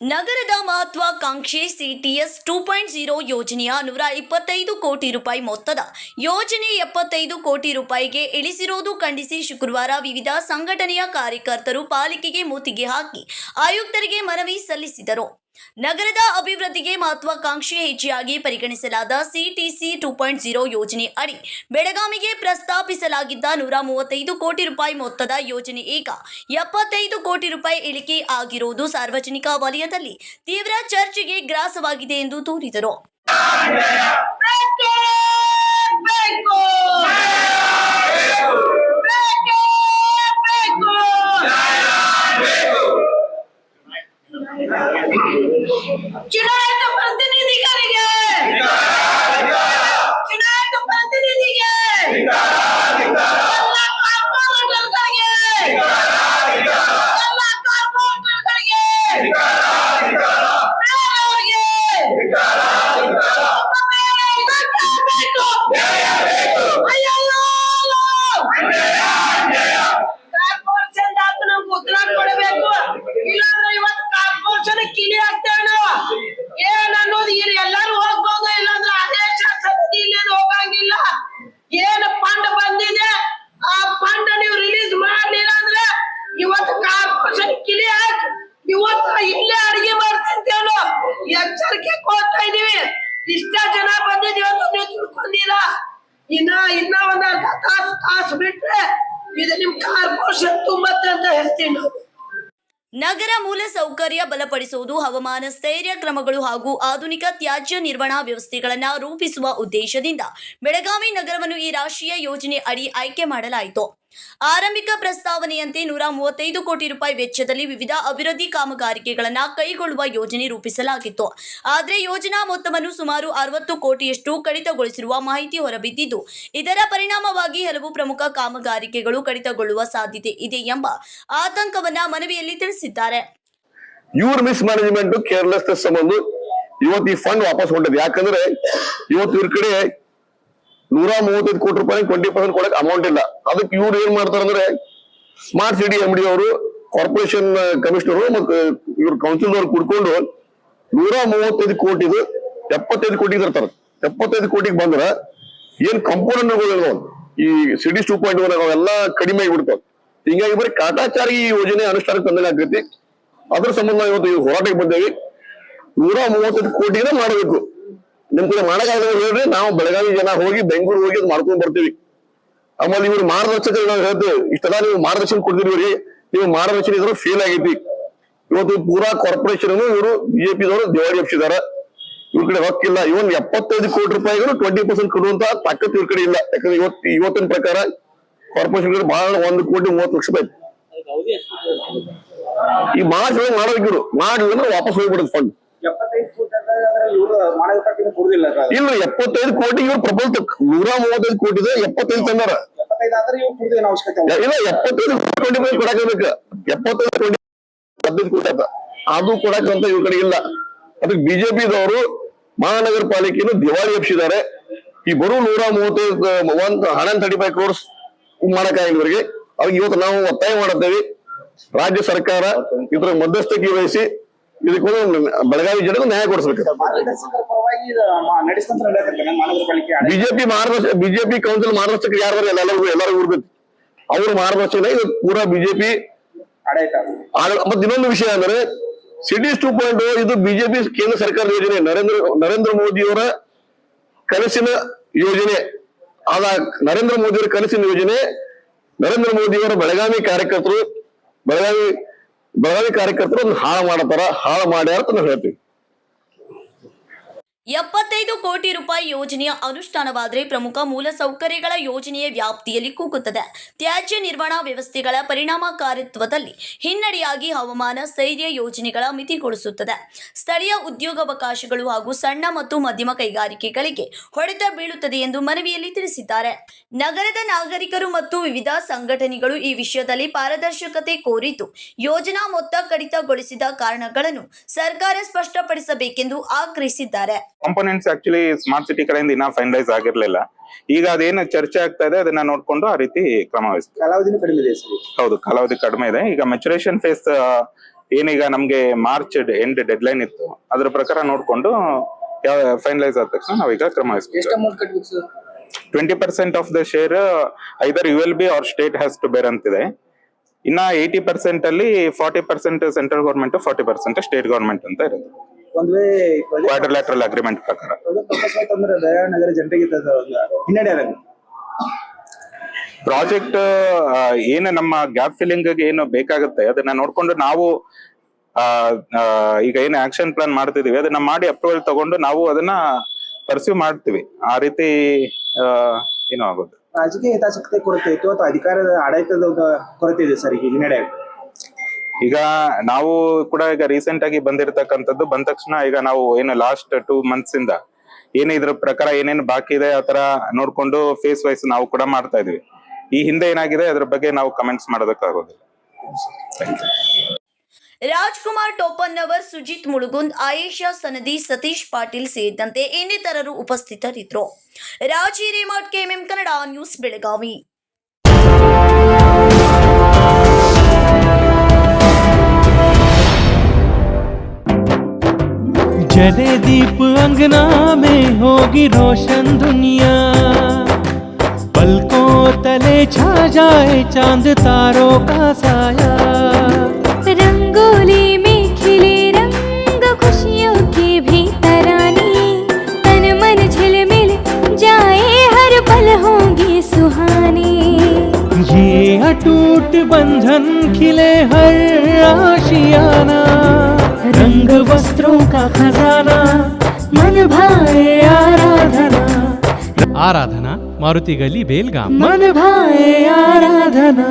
ನಗರದ ಮಹತ್ವಾಕಾಂಕ್ಷೆ CTS two point zero ಯೋಜನೆಯ ನೂರ ಇಪ್ಪತ್ತೈದು ಕೋಟಿ ರೂಪಾಯಿ ಮೊತ್ತದ ಯೋಜನೆ ಎಪ್ಪತ್ತೈದು ಕೋಟಿ ರೂಪಾಯಿಗೆ ಇಳಿಸಿರುವುದು ಖಂಡಿಸಿ ಶುಕ್ರವಾರ ವಿವಿಧ ಸಂಘಟನೆಯ ಕಾರ್ಯಕರ್ತರು ಪಾಲಿಕೆಗೆ ಮುತ್ತಿಗೆ ಹಾಕಿ ಆಯುಕ್ತರಿಗೆ ಮನವಿ ಸಲ್ಲಿಸಿದರು. ನಗರದ ಅಭಿವೃದ್ಧಿಗೆ ಮಹತ್ವಾಕಾಂಕ್ಷಿ ಹೆಚ್ಚಿಯಾಗಿ ಪರಿಗಣಿಸಲಾದ ಸಿಟಿಸಿ ಟೂ ಪಾಯಿಂಟ್ ಜೀರೋ ಯೋಜನೆ ಅಡಿ ಬೆಳಗಾವಿಗೆ ಪ್ರಸ್ತಾಪಿಸಲಾಗಿದ್ದ ನೂರ ಮೂವತ್ತೈದು ಕೋಟಿ ರೂಪಾಯಿ ಮೊತ್ತದ ಯೋಜನೆ ಈಗ ಎಪ್ಪತ್ತೈದು ಕೋಟಿ ರೂಪಾಯಿ ಇಳಿಕೆ ಆಗಿರುವುದು ಸಾರ್ವಜನಿಕ ವಲಯದಲ್ಲಿ ತೀವ್ರ ಚರ್ಚೆಗೆ ಗ್ರಾಸವಾಗಿದೆ ಎಂದು ದೂರಿದರು ಬೇಕು ಬೇಕು ಬೇಕು ಬೇಕು ಚುನಾಯಿತ ಪ್ರತಿನಿಧಿಗಳಿಗೆ ಚುನಾಯಿತ ಪ್ರತಿನಿಧಿಗೆ ಎಲ್ಲ ಕಾರ್ಪೊರೇಟರ್ಗಳಿಗೆ ಎಲ್ಲ ಕಾರ್ಪೊರೇಟರ್ಗಳಿಗೆ ಬೇರೆಯವರಿಗೆ ಕಾರ್ಪೊರೇಷನ್ ನಮ್ಗೆ ಉತ್ತರ ಕೊಡಬೇಕು ಇಲ್ಲಾಂದ್ರೆ ಇವತ್ತು ಕಾರ್ಪೊರೇಷನ್ ಕಿಲಿ ಆಗ್ತೇವೆ ನಾವು ಏನ್ ಅನ್ನೋದು ಇಲ್ಲಿ ಎಲ್ಲಾರು ಹೋಗ್ಬೋದು ಇಲ್ಲಾಂದ್ರೆ ಆದೇಶ ಸಮಿತಿ ಇಲ್ಲೇನು ಹೋಗಂಗಿಲ್ಲ ಏನ್ ಫಂಡ್ ಬಂದಿದೆ ಆ ಫಂಡ್ ನೀವು ರಿಲೀಸ್ ಮಾಡ್ಲಿಲ್ಲ ಅಂದ್ರೆ ಇವತ್ತು ಕಾರ್ಪೊರೇಷನ್ ಕಿಲಿ ಹಾಕಿ ಇವತ್ತು ಇಲ್ಲೇ ಅಡಿಗೆ ಮಾಡ್ತಂತೇವ್ ನಾವು ಎಚ್ಚರಿಕೆ ಕೊಡ್ತಾ ಇದೀವಿ ಇಷ್ಟ ಜನ ಬಂದಿದೀವಿ ಅಂತ ನೀವು ತಿಳ್ಕೊಂಡಿಲ್ಲ ಇನ್ನ ಇನ್ನ ಒಂದ್ ಅರ್ಧ ತಾಸು ತಾಸು ಬಿಟ್ರೆ ಇದು ನಿಮ್ ಕಾರ್ಪೊರೇಷನ್ ತುಂಬತ್ತೆ ಅಂತ ಹೇಳ್ತೀನಿ ನಾವು ಮೂಲ ಸೌಕರ್ಯ ಬಲಪಡಿಸುವುದು, ಹವಾಮಾನ ಸ್ಥೈರ್ಯ ಕ್ರಮಗಳು ಹಾಗೂ ಆಧುನಿಕ ತ್ಯಾಜ್ಯ ನಿರ್ವಹಣಾ ವ್ಯವಸ್ಥೆಗಳನ್ನು ರೂಪಿಸುವ ಉದ್ದೇಶದಿಂದ ಬೆಳಗಾವಿ ನಗರವನ್ನು ಈ ರಾಷ್ಟ್ರೀಯ ಯೋಜನೆ ಅಡಿ ಆಯ್ಕೆ ಮಾಡಲಾಯಿತು. ಆರಂಭಿಕ ಪ್ರಸ್ತಾವನೆಯಂತೆ ನೂರ ಮೂವತ್ತೈದು ಕೋಟಿ ರೂಪಾಯಿ ವೆಚ್ಚದಲ್ಲಿ ವಿವಿಧ ಅಭಿವೃದ್ಧಿ ಕಾಮಗಾರಿಕೆಗಳನ್ನು ಕೈಗೊಳ್ಳುವ ಯೋಜನೆ ರೂಪಿಸಲಾಗಿತ್ತು. ಆದರೆ ಯೋಜನಾ ಮೊತ್ತವನ್ನು ಸುಮಾರು ಅರವತ್ತು ಕೋಟಿಯಷ್ಟು ಕಡಿತಗೊಳಿಸಿರುವ ಮಾಹಿತಿ ಹೊರಬಿದ್ದಿದ್ದು, ಇದರ ಪರಿಣಾಮವಾಗಿ ಹಲವು ಪ್ರಮುಖ ಕಾಮಗಾರಿಕೆಗಳು ಕಡಿತಗೊಳ್ಳುವ ಸಾಧ್ಯತೆ ಇದೆ ಎಂಬ ಆತಂಕವನ್ನ ಮನವಿಯಲ್ಲಿ ತಿಳಿಸಿದ್ದಾರೆ. ಇವ್ರ ಮಿಸ್ ಕೇರ್ಲೆಸ್ನೆಸ್ ಸಂಬಂಧ ಇವತ್ತು ಫಂಡ್ ವಾಪಸ್ ಯಾಕಂದ್ರೆ ಇವತ್ತು ಇವ್ರ ಕಡೆ ನೂರ ಮೂವತ್ತೈದು ಕೋಟಿ ರೂಪಾಯಿ ಟ್ವೆಂಟಿ ಪರ್ಸೆಂಟ್ ಕೊಡಕ್ ಅಮೌಂಟ್ ಇಲ್ಲ. ಅದಕ್ಕೆ ಇವ್ರು ಏನ್ ಮಾಡ್ತಾರೆ ಅಂದ್ರೆ ಸ್ಮಾರ್ಟ್ ಸಿಟಿ ಎಂ ಡಿ ಅವರು ಕಾರ್ಪೊರೇಷನ್ ಕಮಿಷನರ್ ಮತ್ತು ಇವ್ರ ಕೌನ್ಸಿಲ್ ಅವ್ರು ಕುಡ್ಕೊಂಡು ನೂರ ಮೂವತ್ತೈದು ಕೋಟಿದು ಎಪ್ಪತ್ತೈದು ಕೋಟಿ ತರ್ತಾರೆ. ಎಪ್ಪತ್ತೈದು ಕೋಟಿಗೆ ಬಂದ್ರ ಏನ್ ಕಂಪೋನೆಂಟ್ಗಳು ಈ ಸಿಟಿ ಟೂ ಪಾಯಿಂಟ್ ಒನ್ ಅವೆಲ್ಲ ಕಡಿಮೆ ಆಗಿಬಿಡ್ತಾವ. ಹಿಂಗಾಗಿ ಬರೀ ಕಾಟಾಚಾರಿ ಯೋಜನೆ ಅನುಷ್ಠಾನಕ್ಕೆ ತಂದಂಗ ಆಗ್ತೈತಿ. ಅದ್ರ ಸಂಬಂಧ ಇವತ್ತು ಹೋರಾಟಕ್ಕೆ ಬಂದೇವಿ. ನೂರ ಮೂವತ್ತೈದು ಕೋಟಿನ ಮಾಡಬೇಕು. ನಿಮ್ ಕೂಡ ಮಾಡಕ್ಕಾಗಲ್ಲ ಹೇಳ್ರಿ, ನಾವು ಬೆಳಗಾವಿ ಜನ ಹೋಗಿ ಬೆಂಗಳೂರು ಹೋಗಿ ಅದ್ ಮಾಡ್ಕೊಂಡ್ ಬರ್ತೀವಿ. ಆಮೇಲೆ ಇವ್ರು ಮಾರ್ಗದರ್ಶಕರು ನಾವು ಹೇಳ್ತೇವೆ, ಇಷ್ಟೆಲ್ಲ ನೀವು ಮಾರ್ಗದರ್ಶನ ಕೊಡ್ತಿದ್ರಿ ನೀವು ಮಾರ್ಗದರ್ಶನ ಇದ್ರು ಫೇಲ್ ಆಗೈತಿ. ಇವತ್ತು ಪೂರಾ ಕಾರ್ಪೊರೇಷನ್ ಇವರು ಬಿಜೆಪಿ ದವರು ದಿವಾಳಿ ಎಪ್ಸಿದಾರ ಇವ್ರ ಕಡೆ ಹೊಕ್ಕಿಲ್ಲ ಇವನ್ ಎಪ್ಪತ್ತೈದು ಕೋಟಿ ರೂಪಾಯಿಗಳು ಟ್ವೆಂಟಿ ಪರ್ಸೆಂಟ್ ಕೊಡುವಂತ ತಾಕತ್ ಇವ್ರ ಕಡೆ ಇಲ್ಲ. ಯಾಕಂದ್ರೆ ಇವತ್ತು, ಇವತ್ತಿನ ಪ್ರಕಾರ ಕಾರ್ಪೊರೇಷನ್ ಬಹಳ ಒಂದು ಕೋಟಿ ಮೂವತ್ತು ಲಕ್ಷ ರೂಪಾಯಿ. ಈ ಇವ್ರು. ಮಾಡ್ಲಿಲ್ಲ ಅಂದ್ರೆ ವಾಪಸ್ ಹೋಗ್ಬಿಡುದು ಫಂಡ್ ಇಲ್ಲ ಎಪ್ಪತ್ತೈದು ಕೋಟಿ ಇವ್ರು ಪ್ರಪೋಸ್ ನೂರ ಮೂವತ್ತೈದು ಕೋಟಿ ಇದೆ ಎಪ್ಪತ್ತೈದು ತಂದಾರ. ಇಲ್ಲ. ಎಪ್ಪತ್ತೈದು ಕೋಟಿ ಕೊಡಾಕಬೇಕು ಎಪ್ಪತ್ತೈದು ಕೋಟಿ ಹದಿನೈದು ಕೋಟಿ ಆತ ಅದು ಕೊಡಕ್ಕಂತ ಇವ್ರ ಕಡೆ ಇಲ್ಲ. ಅದಕ್ಕೆ ಬಿಜೆಪಿದವರು ಮಹಾನಗರ ಪಾಲಿಕೆಯನ್ನು ದಿವಾಳಿ ಎಪ್ಸಿದ್ದಾರೆ ಈ ಬರೋ ನೂರ ಮೂವತ್ತೈದು ಒಂದ್ ಹಂಡ್ರೆಡ್ ತರ್ಟಿ ಫೈವ್ ಕ್ರೋರ್ಸ್ ಮಾಡಕ್ಕಾಗಿಲ್ಲ ಇವರಿಗೆ. ಅದಕ್ಕೆ ಇವತ್ತು ನಾವು ಒತ್ತಾಯ ಮಾಡುತ್ತೇವೆ ರಾಜ್ಯ ಸರ್ಕಾರ ಇದ್ರ ಮಧ್ಯಸ್ಥಿಕೆ ವಹಿಸಿ ಇದಕ್ಕೊಂದು ಬೆಳಗಾವಿ ಜನಕ್ಕೂ ನ್ಯಾಯ ಕೊಡಿಸ್ಬೇಕು. ಬಿಜೆಪಿ ಮಾರ್ಗದರ್ಶಕ, ಬಿಜೆಪಿ ಕೌನ್ಸಿಲ್ ಮಾರ್ಗದರ್ಶಕ ಯಾರು ಎಲ್ಲ ಎಲ್ಲರಿಗೂ ಎಲ್ಲರಿಗೂ ಇರ್ಬೇಕು ಅವ್ರ ಮಾರ್ಗದರ್ಶನ ಇದು ಪೂರಾ ಬಿಜೆಪಿ. ಮತ್ತೆ ಇನ್ನೊಂದು ವಿಷಯ ಅಂದ್ರೆ ಸಿಟೀಸ್ ಟೂ ಪಾಯಿಂಟ್ ಇದು ಬಿಜೆಪಿ ಕೇಂದ್ರ ಸರ್ಕಾರದ ಯೋಜನೆ. ನರೇಂದ್ರ ನರೇಂದ್ರ ಮೋದಿಯವರ ಕನಸಿನ ಯೋಜನೆ. ಆದ ನರೇಂದ್ರ ಮೋದಿಯವರ ಕನಸಿನ ಯೋಜನೆ. ನರೇಂದ್ರ ಮೋದಿಯವರ ಬೆಳಗಾವಿ ಕಾರ್ಯಕರ್ತರು, ಬೆಳಗಾವಿ ಬೆಳಗಾವಿ ಕಾರ್ಯಕರ್ತರು ಹಾಳು ಮಾಡತಾರ ಹಾಳು ಮಾಡ್ಯಾರ ಅಂತ ನಾವು ಹೇಳ್ತೀವಿ. ಎಪ್ಪತ್ತೈದು ಕೋಟಿ ರೂಪಾಯಿ ಯೋಜನೆಯ ಅನುಷ್ಠಾನವಾದರೆ ಪ್ರಮುಖ ಮೂಲ ಸೌಕರ್ಯಗಳ ಯೋಜನೆಯ ವ್ಯಾಪ್ತಿಯಲ್ಲಿ ಕೂಗುತ್ತದೆ. ತ್ಯಾಜ್ಯ ನಿರ್ವಹಣಾ ವ್ಯವಸ್ಥೆಗಳ ಪರಿಣಾಮಕಾರಿತ್ವದಲ್ಲಿ ಹಿನ್ನಡೆಯಾಗಿ ಹವಾಮಾನ ಸ್ಥೈರ್ಯ ಯೋಜನೆಗಳ ಮಿತಿಗೊಳಿಸುತ್ತದೆ ಸ್ಥಳೀಯ ಉದ್ಯೋಗಾವಕಾಶಗಳು ಹಾಗೂ ಸಣ್ಣ ಮತ್ತು ಮಧ್ಯಮ ಕೈಗಾರಿಕೆಗಳಿಗೆ ಹೊಡೆತ ಬೀಳುತ್ತದೆ ಎಂದು ಮನವಿಯಲ್ಲಿ ತಿಳಿಸಿದ್ದಾರೆ. ನಗರದ ನಾಗರಿಕರು ಮತ್ತು ವಿವಿಧ ಸಂಘಟನೆಗಳು ಈ ವಿಷಯದಲ್ಲಿ ಪಾರದರ್ಶಕತೆ ಕೋರಿದ್ದು, ಯೋಜನಾ ಮೊತ್ತ ಕಡಿತಗೊಳಿಸಿದ ಕಾರಣಗಳನ್ನು ಸರ್ಕಾರ ಸ್ಪಷ್ಟಪಡಿಸಬೇಕೆಂದು ಆಗ್ರಹಿಸಿದ್ದಾರೆ. ಕಾಂಪೋನೆಂಟ್ಸ್ ಆಕ್ಚುಲಿ ಸ್ಮಾರ್ಟ್ ಸಿಟಿ ಕಡೆಯಿಂದ ಇನ್ನ ಫೈನಲೈಸ್ ಆಗಿರ್ಲಿಲ್ಲ. ಈಗ ಅದೇನು ಚರ್ಚೆ ಆಗ್ತಾ ಇದೆ ಅದನ್ನ ನೋಡ್ಕೊಂಡು ಆ ರೀತಿ ಕ್ರಮ ಕಡಿಮೆ ಇದೆ ಹೌದು ಕಾಲಾವಧಿ ಕಡಿಮೆ ಇದೆ. ಈಗ ಮೆಚುರೇಷನ್ ಫೇಸ್ ಏನೀಗ ನಮ್ಗೆ ಮಾರ್ಚ್ ಎಂಡ್ ಡೆಡ್ ಲೈನ್ ಇತ್ತು ಅದ್ರ ಪ್ರಕಾರ ನೋಡ್ಕೊಂಡು ಯಾವ ಫೈನಲೈಸ್ ಆದ ತಕ್ಷಣ ನಾವೀಗ ಕ್ರಮ twenty percent of the share either U L B or state has to bear ಅಂತಿದೆ. ಇನ್ನ ಏಯ್ಟಿ ಪರ್ಸೆಂಟ್ ಅಲ್ಲಿ forty percent central government forty percent state government ಅಂತ ಇರುತ್ತೆ. ಒಂದ್ ವೇ ಕ್ವಾಡ್ರಿಲ್ಯಾಟ್ರಲ್ ಅಗ್ರಿಮೆಂಟ್ ಪ್ರಕಾರ. ಅಕಸ್ಮಾತ್ ಅಂದ್ರೆ ದಯಾಳ್ ನಗರ ಜನರಿಗೆ ಹಿನ್ನಡೆ ಪ್ರಾಜೆಕ್ಟ್ ಏನು ನಮ್ಮ ಗ್ಯಾಪ್ ಫಿಲ್ಲಿಂಗ್ ಏನು ಬೇಕಾಗುತ್ತೆ? ಅದನ್ನ ನೋಡ್ಕೊಂಡು ನಾವು ಈಗ ಏನು ಆಕ್ಷನ್ ಪ್ಲಾನ್ ಮಾಡ್ತಿದೀವಿ ಅದನ್ನ ಮಾಡಿ ಅಪ್ರೂವಲ್ ತಗೊಂಡು ನಾವು ಅದನ್ನ ಪರ್ಸ್ಯೂ ಮಾಡ್ತೀವಿ. ಆ ರೀತಿ ಏನೋ ಆಗೋದು ರಾಜಕೀಯ ಹಿತಾಸಕ್ತಿ ಕೊರತೆ ಇತ್ತು ಅಥವಾ ಅಧಿಕಾರದ ಆಡಳಿತದ ಕೊರತೆ ಇದೆ ಸರ್ ಈಗ ಹಿನ್ನಡೆ ಆಗುತ್ತೆ ಈಗ ನಾವು ಕೂಡ ಈಗ ರೀಸೆಂಟ್ ಆಗಿ ಬಂದಿರತಕ್ಕಂಥದ್ದು ಬಂದ ತಕ್ಷಣ ಈಗ ನಾವು ಏನು ಲಾಸ್ಟ್ ಟೂ ಮಂತ್ಸ್ ಇಂದ ಏನು ಇದ್ರ ಪ್ರಕಾರ ಏನೇನು ಬಾಕಿ ಇದೆ ಆತರ ನೋಡ್ಕೊಂಡು ಫೇಸ್ ವೈಸ್ ನಾವು ಕೂಡ ಮಾಡ್ತಾ ಇದ್ವಿ. ಈ ಹಿಂದೆ ಏನಾಗಿದೆ ಅದ್ರ ಬಗ್ಗೆ ನಾವು ಕಮೆಂಟ್ಸ್ ಮಾಡೋದಕ್ಕಾಗೋದಿಲ್ಲ. ರಾಜ್ಕುಮಾರ್ ಟೋಪನ್ನವರ್, ಸುಜಿತ್ ಮುಳುಗುಂದ್, ಆಯೇಷಾ ಸನದಿ, ಸತೀಶ್ ಪಾಟೀಲ್ ಸೇರಿದಂತೆ ಇನ್ನಿತರರು ಉಪಸ್ಥಿತರಿದ್ದರು. ರಾಜಿ ರೇಮಾಟ್ ಕೆಎಂಎಂ ಕನ್ನಡ ನ್ಯೂಸ್, ಬೆಳಗಾವಿ. जले दीप अंगना में होगी रोशन दुनिया। पलकों तले छा जाए चाँद तारों का साया। रंगोली में खिले रंग खुशियों के भी तराने। तन मन झिलमिल जाए हर पल होंगे सुहाने। ये अटूट बंधन खिले हर आशियाना। का खजाना मन भाए आराधना आराधना मारुति गली बेलगाम मन भाए आराधना